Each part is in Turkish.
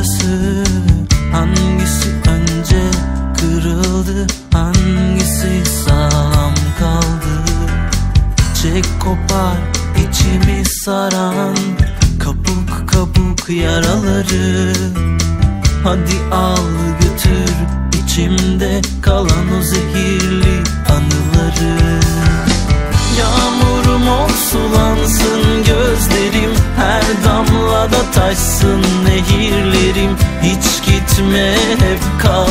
parçası. Hangisi önce kırıldı? Hangisi sağlam kaldı? Çek kopar içimi saran Kabuk kabuk yaraları. Hadi al götür içimde kalan Her damlada taşsın nehirlerim. Hiç gitme hep kal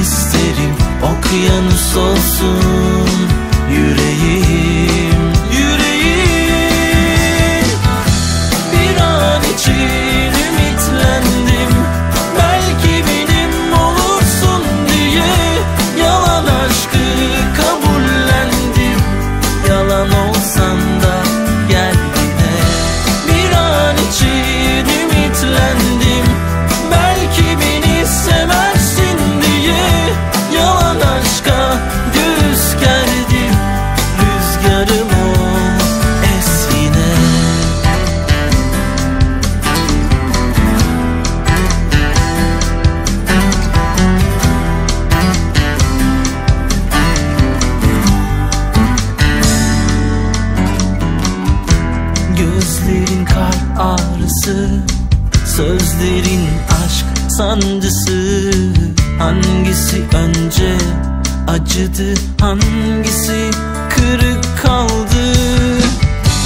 isterim. Okyanus olsun Gözlerin kalp ağrısı Sözlerin aşk sancısı. Hangisi önce acıdı Hangisi kırık kaldı?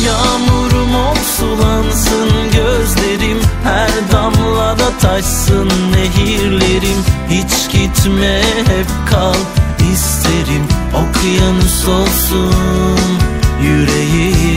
Yağmurum ol sulansın gözlerim Her damlada taşsın nehirlerim. Hiç gitme hep kal isterim Okyanus olsun yüreğim